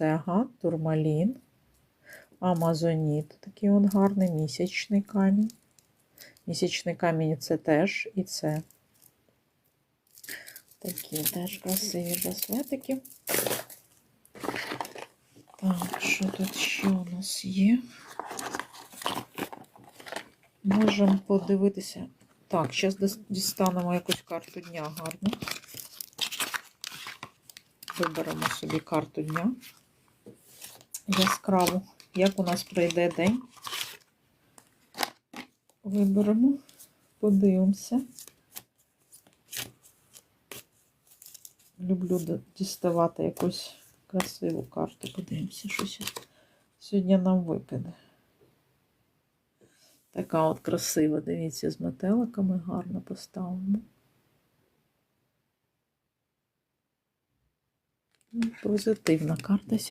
Це агат, турмалін, амазоніт, такий от гарний місячний камінь. Місячний камінь це теж і це. Такі теж красиві браслетики. Так, що тут ще у нас є? Можемо подивитися. Так, зараз дістанемо якусь карту дня гарну. Виберемо собі карту дня. Яскраву. Як у нас пройде день? Виберемо, подивимося. Люблю діставати якусь красиву карту. Подивимося, що сьогодні нам випаде. Така от красива, дивіться, з метеликами гарно поставимо. Ну, Позитивна карта